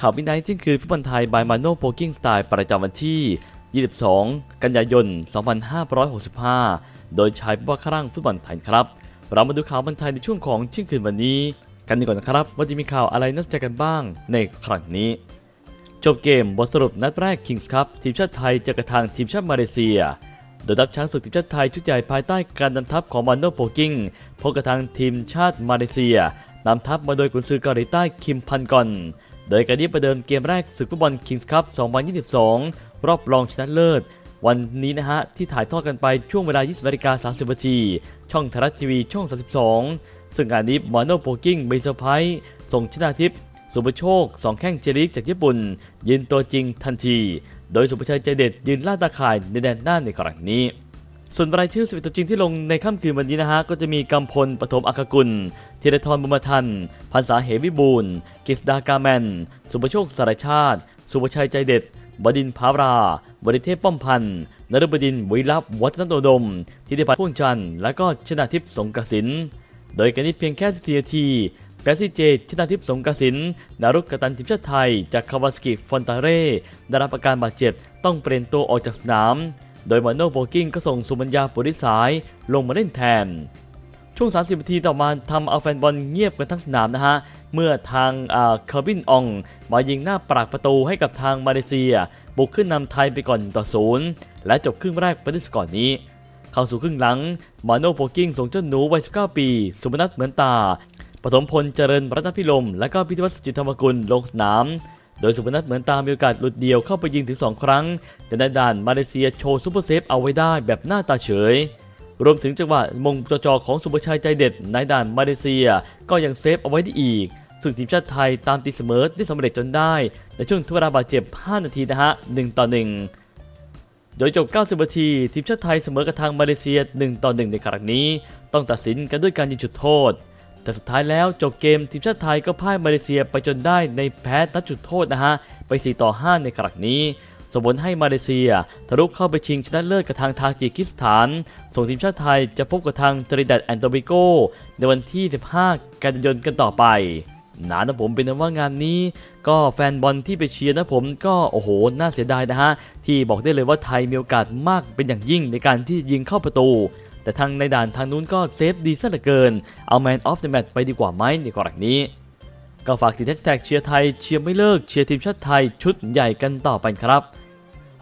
ข่าววินัยเที่ยงคืนฟุตบอลไทยบายมาโนโปกิ้งสไตล์ประจำวันที่ 22 กันยายน 2565 โดยชายผู้ว่าครั่งฟุตบอลไทยครับ เรามาดูข่าวบอลไทยในช่วงของเที่ยงคืนวันนี้ กันดีก่อนนะครับว่าจะมีข่าวอะไรน่าสนใจกันบ้างในครั้งนี้ จบเกมบทสรุปนัดแรก Kings Cup ทีมชาติไทยเจอกับทางทีมชาติมาเลเซียโดยทัพช้างศึกทีมชาติไทยชุดใหญ่ภายใต้การนำทัพของมันโนโปกิ้งพบกับทางทีมชาติมาเลเซียนำทัพมาโดยกุนซือเกาหลีใต้คิมพันกอน โดยการนี้ประเดิมเกมแรกศึกฟุตบอล Kings Cup 2022 รอบรองชนะเลิศ วันนี้นะฮะ ที่ถ่ายทอดกันไปช่วงเวลา 20นาฬิกา30นาทีช่องไทยรัฐทีวีช่อง 32 ซึ่งงานนี้มาโนโปกิ้งมีเซอร์ไพรส์ส่งชนะทิพย์สุภโชคสองแข้งเจลิกจากญี่ปุ่น ยืนตัวจริงทันที โดยสุภชัยใจเด็ดยืนล่าตาข่ายในแดนหน้าในครั้งนี้ ส่วนรายชื่อสิบตัวจริงที่ลงในค่ำคืนวันนี้นะฮะ ก็จะมีกำพลปฐมอัคกุลธีรทรบุมาทัน พันษาเหวิบูลกฤษดากาแมน สุประโชคสารชาติ สุประชัยใจเด็ด บดินภารา บริเทพป้อมพันธ์นฤบดินวิรับวัฒนโตดมทิติพัฒน์พ่วงจันทร์และก็ชนาทิพย์สงกสิน โดยการนี้เพียงแค่14นาทีแปซิเจชนาทิพย์สงกสิน นารุกกตันทีมชาติไทย จากคาวาสกิฟอนตาเร่ได้รับอาการบาดเจ็บต้องเปลี่ยนตัวออกจากสนาม โดยมาโนโบกิ้งก็ส่งสุมัญญาปุริสายลงมาเล่นแทน ช่วง 30นาทีต่อมาทำเอาแฟนบอลเงียบกันทั้งสนามนะฮะ เมื่อทางเคอร์บินอองมายิงหน้าปรากประตูให้กับทางมาเลเซีย บุกขึ้นนำไทยไปก่อนต่อศูนย์และจบครึ่งแรกไปด้วยสกอร์นี้เข้าสู่ครึ่งหลัง มาโนโปกิ้งส่งเจ้าหนูวัย 19 ปี สุพนัทเหมือนตา ปฐมพลเจริญรัตนพิลม และก็พิทวัฒน์สุจิตธรรมกุลลงสนาม โดยสุพนัทเหมือนตามีโอกาสหลุดเดียวเข้าไปยิงถึง 2 ครั้ง แต่ในด่านมาเลเซียโชว์ซูเปอร์เซฟเอาไว้ได้แบบหน้าตาเฉย รวมถึงจังหวะมงจอจอของสุภชัยใจเด็ดในด่านมาเลเซียก็ยังเซฟเอาไว้ได้อีก ซึ่งทีมชาติไทยตามตีเสมอได้สำเร็จจนได้ ในช่วงทวลาบาดเจ็บ 5 นาทีนะฮะ1ต่อ 1โดยจบ 90 นาที ทีมชาติไทยเสมอกับทางมาเลเซีย 1 ต่อ 1 ในครั้งนี้ ต้องตัดสินกันด้วยการยิงจุดโทษ แต่สุดท้ายแล้วจบเกมทีมชาติไทยก็พ่ายมาเลเซียไปจนได้ในแพ้ตัดจุดโทษนะฮะ ไป 4 ต่อ 5 ในครั้งนี้ส่งผลให้มาเลเซียทะลุเข้าไปชิงชนะเลิศกับทางทาจิกิสถาน ส่งทีมชาติไทยจะพบกับทางตริดัดแอนโตบิโกในวันที่ 15 กันยายนกันต่อไปนะนะผมเป็นว่างานนี้ ก็แฟนบอลที่ไปเชียร์นะผมก็โอ้โหน่าเสียดายนะฮะ ที่บอกได้เลยว่าไทยมีโอกาสมากเป็นอย่างยิ่งในการที่ยิงเข้าประตู แต่ทางในด่านทางนู้นก็เซฟดีซะเหลือเกิน เอาแมนออฟเดอะแมตช์ไปดีกว่าไหมในกรณีนี้ ก็ฝากติดแฮชแท็กเชียร์ไทยเชียร์ไม่เลิกเชียร์ทีมชาติไทยชุดใหญ่กันต่อไปครับ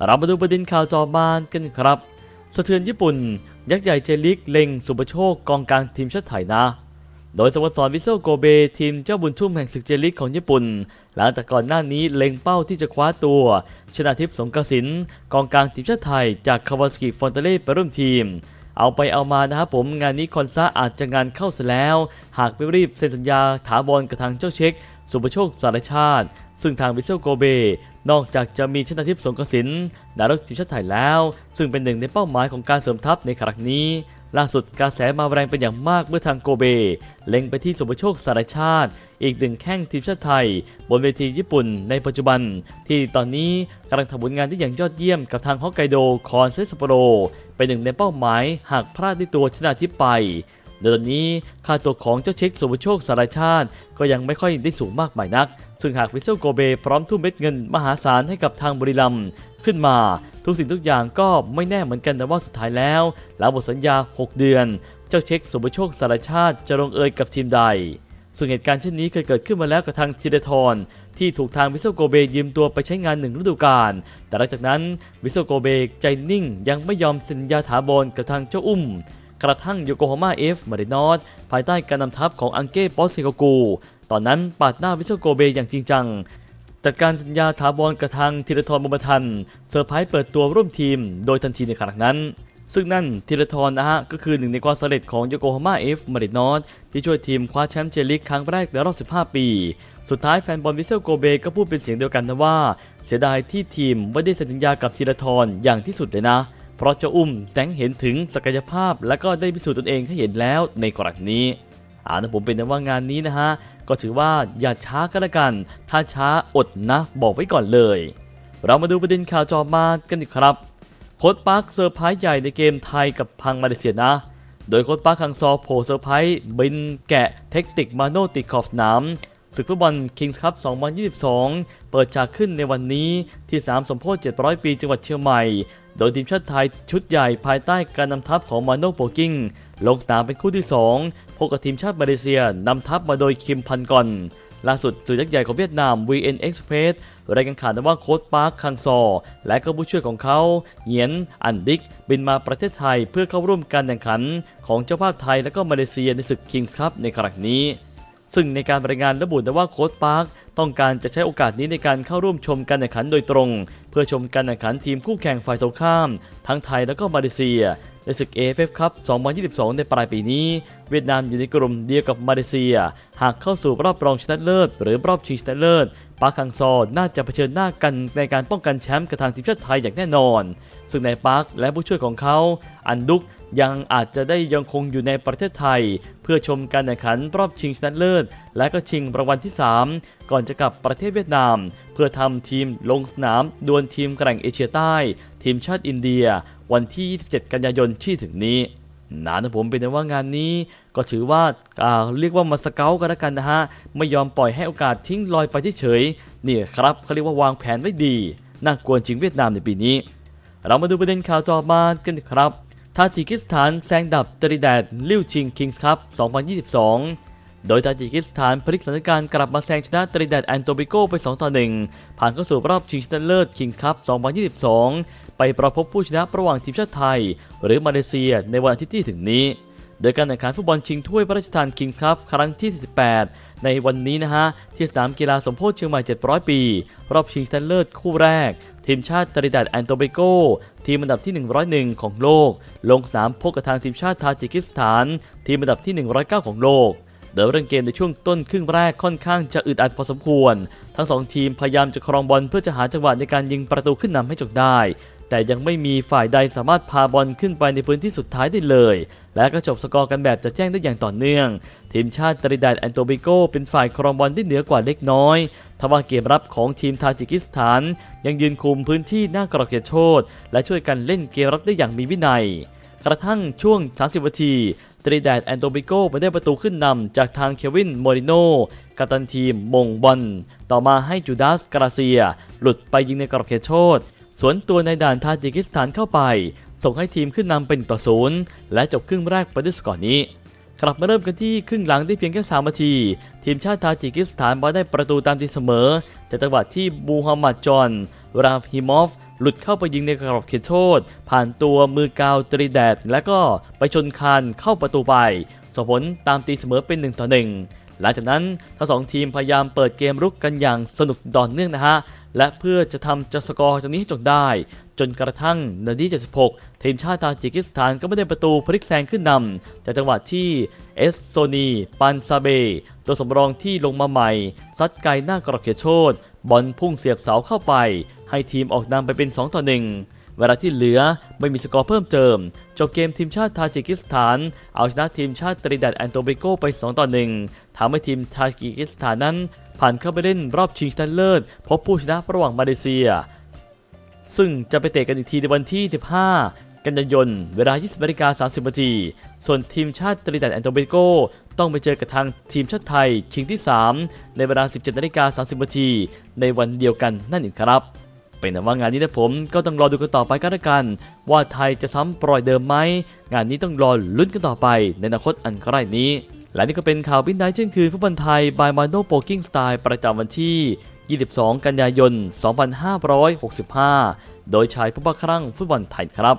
เรามาดูประเด็นข่าวจอบานกันครับ สะเทือนญี่ปุ่น ยักษ์ใหญ่เจลิกเล็งสุปโชคกองกลางทีมชาติไทยนะโดยสโมสรวิเซโกเบทีมเจ้าบุญชุ่มแห่งศึกเจลิกของญี่ปุ่น หลังจากก่อนหน้านี้เล็งเป้าที่จะคว้าตัว ชนาทิพย์สงกสินกองกลางทีมชาติไทยจากคาวาสกิฟอนเตเล่ไปร่วมทีม เอาไปเอามานะครับผมงานนี้คอนซาอาจจะงานเข้าเสียแล้ว หากไม่รีบเซ็นสัญญาถาวรกับทางเจ้าเช็ค สุประโชคสารชาติ ซึ่งทางวิเซลโกเบ นอกจากจะมีชนะทิพย์สงกสินดารุ่งทีมชาติไทยแล้ว ซึ่งเป็นหนึ่งในเป้าหมายของการเสริมทัพในครั้งนี้ล่าสุดกระแสมาแรงเป็นอย่างมากเมื่อทางโกเบ เล็งไปที่สุประโชคสารชาติ อีกหนึ่งแข้งทีมชาติไทย บนเวทีญี่ปุ่นในปัจจุบัน ที่ตอนนี้กำลังทำผลงานได้อย่างยอดเยี่ยมกับทางฮอกไกโดคอนเซสโปโร เป็นหนึ่งในเป้าหมายหากพลาดที่ตัวชนะทิพไปโดยตอนนี้ค่าตัวของเจ้าเช็คสุภโชคสารชาติ ก็ยังไม่ค่อยได้สูงมากมายนัก ซึ่งหากวิเซลโกเบพร้อมทุ่มเม็ดเงินมหาศาลให้กับทางบรีรัมขึ้นมา ทุกสิ่งทุกอย่างก็ไม่แน่เหมือนกันนะว่าสุดท้ายแล้ว หลังหมดสัญญา 6 เดือน เจ้าเช็คสุภโชคสารชาติจะลงเอยกับทีมใด ซึ่งเหตุการณ์เช่นนี้เคยเกิดขึ้นมาแล้วกับทางทีเดทรที่ถูกทางวิเซโกเบยืมตัวไปใช้งานหนึ่งฤดูกาล แต่หลังจากนั้นวิเซโกเบใจนิ่งยังไม่ยอมสัญญาถาวรกับทางเจ้าอุ้ม กระทั่งโยโกฮาม่าเอฟมารินอสภายใต้การนำทัพของอังเก้ปอสเซโกกู ตอนนั้นปาดหน้าวิเซโกเบอย่างจริงจังจัดการสัญญาถาวรกับทางธีรทรบุญมาทันเซอร์ไพรส์เปิดตัวร่วมทีม โดยทันทีในขณะนั้น ซึ่งนั่นธีรทรนะฮะ ก็คือหนึ่งในความสำเร็จของโยโกฮาม่าเอฟมารินอสที่ช่วยทีมคว้าแชมป์เจลิกครั้งแรกในรอบ 15 ปี สุดท้ายแฟนบอลวิเซลโกเบก็พูดเป็นเสียงเดียวกันนะว่า เสียดายที่ทีมไม่ได้เซ็นสัญญากับธีรทรอย่างที่สุดเลยนะ เพราะเจ้าอุ้มแสงเห็นถึงศักยภาพ และก็ได้พิสูจน์ตนเองให้เห็นแล้วในกรณีนี้อ่านะผมเป็นแต่ว่างานนี้นะฮะก็ถือว่าอย่าช้าก็แล้วกัน ถ้าช้าอดนะ บอกไว้ก่อนเลย เรามาดูประเด็นข่าวจอมากันอีกครับ โค้ดปาร์คเซอร์ไพรส์ใหญ่ในเกมไทยกับพังมาเลเซียนะ โดยโค้ดปาร์คคังซอโผล่เซอร์ไพรส์บินแกะเทคนิคมาโนติดขอบสนามศึกฟุตบอล Kings Cup 2022 เปิดฉากขึ้นในวันนี้ที่สนามสมโพธิ700 ปีจังหวัดเชียงใหม่ โดยทีมชาติไทยชุดใหญ่ภายใต้การนำทัพของมาโนโปกิ้งลงสนามเป็นคู่ที่ 2 พบกับทีมชาติมาเลเซียนำทัพมาโดยคิมพันกอน ล่าสุดสื่อยักษ์ใหญ่ของเวียดนาม VN Express รายงานข่าวว่าโค้ชปาร์คคังซอ และก็ผู้ช่วยของเขาเหยียนอันดิก บินมาประเทศไทยเพื่อเข้าร่วมการแข่งขัน ของเจ้าภาพไทยและก็มาเลเซียในศึก Kings Cup ในครั้งนี้ ซึ่งในการรายงานระบุว่าโค้ชปาร์คต้องการจะใช้โอกาสนี้ในการเข้าร่วมชมการแข่งขันโดยตรง เพื่อชมการแข่งขันทีมคู่แข่งฝ่ายตรงข้าม ทั้งไทยและก็มาเลเซียในศึก AFF Cup 2022 ในปลายปีนี้ เวียดนามอยู่ในกลุ่มเดียวกับมาเลเซีย หากเข้าสู่รอบรองชนะเลิศ หรือรอบชิงชนะเลิศาร์คคังซอน่าจะเผชิญหน้ากันในการป้องกันแชมป์กับทางทีมชาติไทยอย่างแน่นอน ซึ่งในปาร์คและผู้ช่วยของเขา อันดุกยังอาจจะได้ยังคงอยู่ในประเทศไทย เพื่อชมการแข่งขันรอบชิงชนะเลิศ และก็ชิงรางวัลที่ 3 ก่อนจะกลับประเทศเวียดนาม เพื่อทำทีมลงสนามดวลทีมแกร่งเอเชียใต้ ทีมชาติอินเดีย วันที่ 27 กันยายนที่ถึงนี้ นานะผมเป็นแต่ว่างานนี้ก็ถือว่าาเรียกว่ามาสเกลกันแล้วกันนะฮะ ไม่ยอมปล่อยให้โอกาสทิ้งลอยไปเฉยๆนี่ครับเขาเรียกว่าวางแผนไว้ดี น่ากลัวจริงเวียดนามในปีนี้ เรามาดูประเด็นข่าวต่อมากันครับทาจิกิสถานแซงดับตริแดด ลิ้วชิงคิงส์ครับ 2022 โดยทาจิกิสถานพลิกสถานการณ์กลับมาแซงชนะตริแดดแอนโตบิโกไป 2 ต่อ 1 ผ่านเข้าสู่รอบชิงชนะเลิศคิงส์คัพ 2022 ไปประพบผู้ชนะระหว่างทีมชาติไทย หรือมาเลเซียในวันอาทิตย์ที่ถึงนี้ โดยการแข่งขันฟุตบอลชิงถ้วยพระราชทานคิงส์คัพครั้งที่ 48 ในวันนี้นะฮะ ที่สนามกีฬาสมโพธิเชียงใหม่ 700 ปี รอบชิงชนะเลิศคู่แรก ทีมชาติตริดัดแอนโตเบโกทีมอันดับที่ 101 ของโลก ลงสนามพบกับทางทีมชาติทาจิกิสถาน ทีมอันดับที่ 109 ของโลก โดยเรื่องเกมในช่วงต้นครึ่งแรกค่อนข้างจะอึดอัดพอสมควร ทั้งสองทีมพยายามจะครองบอลเพื่อจะหาจังหวะในการยิงประตูขึ้นนำให้จบได้ แต่ยังไม่มีฝ่ายใดสามารถพาบอลขึ้นไปในพื้นที่สุดท้ายได้เลย และก็จบสกอร์กันแบบจะแจ้งได้อย่างต่อเนื่อง ทีมชาติตริดัดแอนโตบิโกเป็นฝ่ายครองบอลได้เหนือกว่าเล็กน้อยทว่าเกมรับของทีมทาจิกิสถาน ยังยืนคุมพื้นที่หน้ากรอบเขตโทษและช่วยกันเล่นเกมรับได้อย่างมีวินัย กระทั่งช่วง 30นาทีตริแดดแอนโตบิโกไปได้ประตูขึ้นนำจากทางเควินโมริโนกัปตันทีมมงบอลต่อมาให้จูดาสกราเซีย หลุดไปยิงในกรอบเขตโทษสวนตัวในด่านทาจิกิสถานเข้าไป ส่งให้ทีมขึ้นนำเป็นต่อศูนย์และจบครึ่งแรกไปด้วยสกอร์นี้ กลับมาเริ่มกันที่ครึ่งหลังได้เพียงแค่ 3 นาที ทีมชาติทาจิกิสถานมาได้ประตูตามตีเสมอจากจังหวะที่บูฮัมหมัดจอนราฮิมอฟ หลุดเข้าไปยิงในกรอบเขตโทษ ผ่านตัวมือกาวตรีแดด และก็ไปชนคานเข้าประตูไปส่งผลตามตีเสมอเป็น1ต่อ1หลังจากนั้นทั้งสองทีมพยายามเปิดเกมรุกกันอย่างสนุกต่อเนื่องนะฮะ และเพื่อจะทำจะสกอร์ตรงนี้ให้จบได้ จนกระทั่งนาที76 ทีมชาติตาจิกิสถานก็ไม่ได้ประตูพลิกแซงขึ้นนำจากจังหวะที่เอสโซนีปันซาเบ ตัวสำรองที่ลงมาใหม่ ซัดไกลหน้ากรอบเขตโทษบอลพุ่งเสียบเสาเข้าไปให้ทีมออกนำไปเป็น 2 ต่อ 1 เวลาที่เหลือไม่มีสกอร์เพิ่มเติม จบเกมทีมชาติทาจิกิสถาน เอาชนะทีมชาติตริดัดแอนโตเบโกไป 2 ต่อ 1ทำให้ทีมทาจิกิสถานนั้น ผ่านเข้าไปเล่นรอบชิงชนะเลิศพบผู้ชนะระหว่างมาเลเซีย ซึ่งจะไปเตะกันอีกทีในวันที่ 15กันยายนเวลา 20นาฬิกา30นาที ส่วนทีมชาติตริดัดแอนโตเบโกต้องไปเจอกับทางทีมชาติไทย ชิงที่ 3 ในเวลา 17นาฬิกา30นาทีในวันเดียวกันนั่นเองครับ เป็นแต่ว่างานนี้นะผมก็ต้องรอดูกันต่อไปกันละกัน ว่าไทยจะซ้ำปล่อยเดิมไหมงานนี้ต้องรอลุ้นกันต่อไปในอนาคตอันใกล้นี้ และนี่ก็เป็นข่าวบินได้เช่นคืนฟุตบอลไทยบายมาโนโปกิ้งสไตล์ประจำวันที่ 22 กันยายน 2565 โดยชายผู้บ้าครั่งฟุตบอลไทยครับ